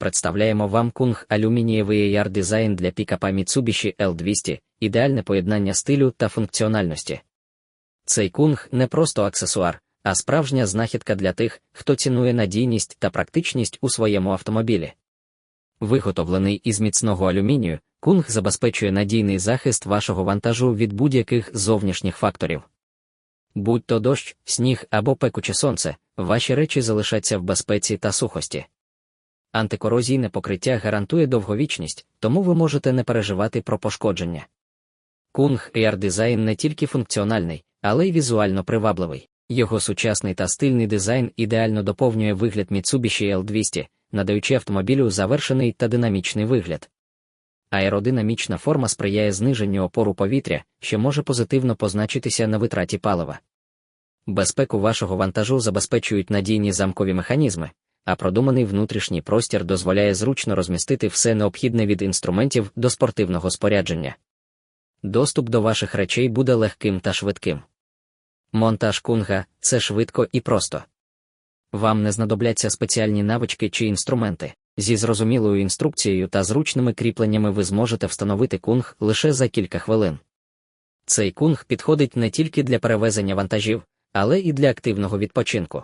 представляємо вам кунг алюмінієвий AR дизайн для пікапа Mitsubishi L200, ідеальне поєднання стилю та функціональності. Цей кунг не просто аксесуар, а справжня знахідка для тих, хто цінує надійність та практичність у своєму автомобілі. Виготовлений із міцного алюмінію, кунг забезпечує надійний захист вашого вантажу від будь-яких зовнішніх факторів. Будь то дощ, сніг або пекуче сонце, ваші речі залишаться в безпеці та сухості. Антикорозійне покриття гарантує довговічність, тому ви можете не переживати про пошкодження. Кунг Air Design не тільки функціональний, але й візуально привабливий. Його сучасний та стильний дизайн ідеально доповнює вигляд Mitsubishi L200, надаючи автомобілю завершений та динамічний вигляд. Аеродинамічна форма сприяє зниженню опору повітря, що може позитивно позначитися на витраті палива. Безпеку вашого вантажу забезпечують надійні замкові механізми, а продуманий внутрішній простір дозволяє зручно розмістити все необхідне від інструментів до спортивного спорядження. Доступ до ваших речей буде легким та швидким. Монтаж кунга це швидко і просто. Вам не знадобляться спеціальні навички чи інструменти. Зі зрозумілою інструкцією та зручними кріпленнями ви зможете встановити кунг лише за кілька хвилин. Цей кунг підходить не тільки для перевезення вантажів, але і для активного відпочинку.